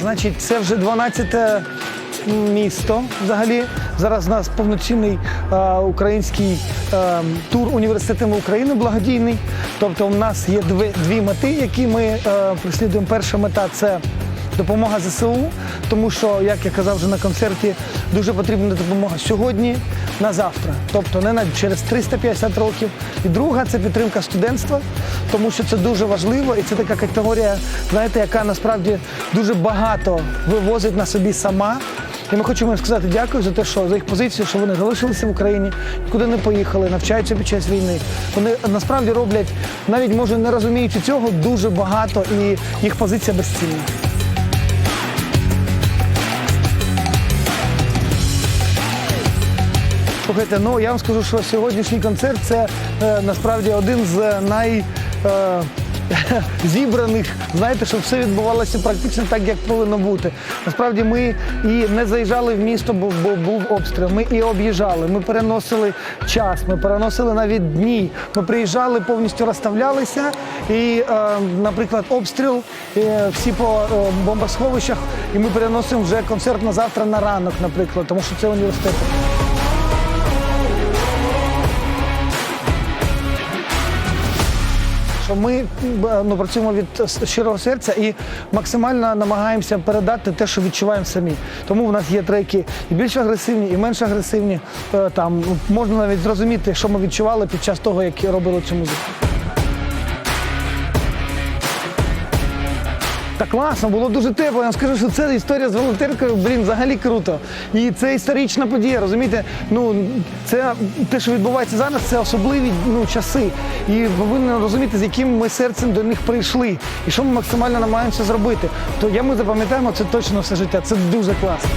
Значить, це вже 12 місто взагалі. Зараз у нас повноцінний е, український е, тур університетами України благодійний. Тобто, у нас є дві, дві мети, які ми е, преслідуємо. Перша мета це допомога ЗСУ, тому що, як я казав вже на концерті, дуже потрібна допомога сьогодні на завтра, тобто не на через 350 років. І друга це підтримка студентства, тому що це дуже важливо, і це така категорія, знаєте, яка насправді дуже багато вивозить на собі сама. І ми хочемо сказати дякую за те, що за їх позицію, що вони залишилися в Україні, нікуди не поїхали, навчаються під час війни. Вони насправді роблять, навіть може не розуміючи цього, дуже багато, і їх позиція безцінна. Слухайте, ну я вам скажу, що сьогоднішній концерт це е, насправді один з най. Е, Зібраних, знаєте, щоб все відбувалося практично так, як повинно бути. Насправді ми і не заїжджали в місто, бо, бо був обстріл. Ми і об'їжджали. Ми переносили час, ми переносили навіть дні. Ми приїжджали, повністю розставлялися. І, е, наприклад, обстріл е, всі по е, бомбосховищах, і ми переносимо вже концерт на завтра на ранок, наприклад, тому що це університет. Ми ну, працюємо від щирого серця і максимально намагаємося передати те, що відчуваємо самі. Тому в нас є треки і більш агресивні, і менш агресивні. Е, Там ну, можна навіть зрозуміти, що ми відчували під час того, як робили цю музику. Та класно, було дуже тепло. Я вам скажу, що це історія з волонтеркою, блін, взагалі круто. І це історична подія, розумієте? Ну, це те, що відбувається зараз, це особливі ну, часи. І ви повинні розуміти, з яким ми серцем до них прийшли. І що ми максимально намагаємося зробити. То я ми запам'ятаємо це точно все життя. Це дуже класно.